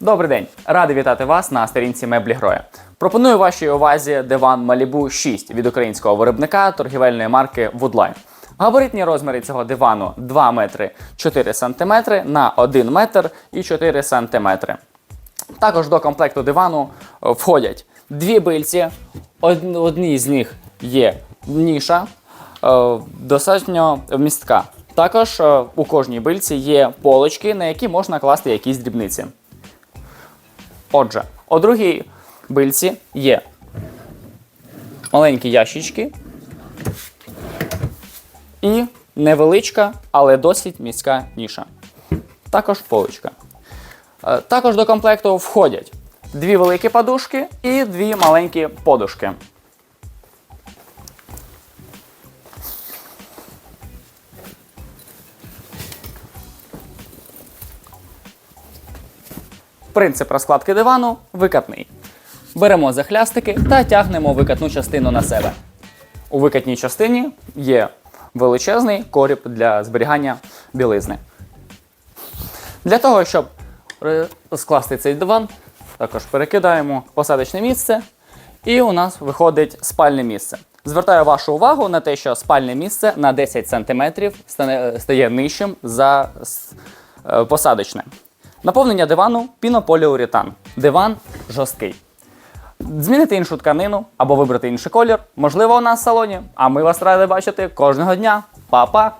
Добрий день! Радий вітати вас на сторінці меблі Гроя. Пропоную вашій увазі диван Malibu 6 від українського виробника торгівельної марки Woodline. Габаритні розміри цього дивану 2 метри 4 сантиметри на 1 метр і 4 сантиметри. Також до комплекту дивану е, входять дві бильці. Од- Одній з них є ніша, е, достатньо вмістка. Також е, у кожній бильці є полочки, на які можна класти якісь дрібниці. Отже, у другій бильці є маленькі ящички і невеличка, але досить міська ніша. Також поличка. Е, Також до комплекту входять дві великі подушки і дві маленькі подушки. Принцип розкладки дивану викатний. Беремо захлястики та тягнемо викатну частину на себе. У викатній частині є величезний коріб для зберігання білизни. Для того, щоб скласти цей диван, також перекидаємо посадочне місце, і у нас виходить спальне місце. Звертаю вашу увагу на те, що спальне місце на 10 см стає нижчим за е, посадочне. Наповнення дивану пінополіуретан. Диван жорсткий. Змінити іншу тканину або вибрати інший колір можливо у нас в салоні. А ми вас раді бачити кожного дня. Па-па!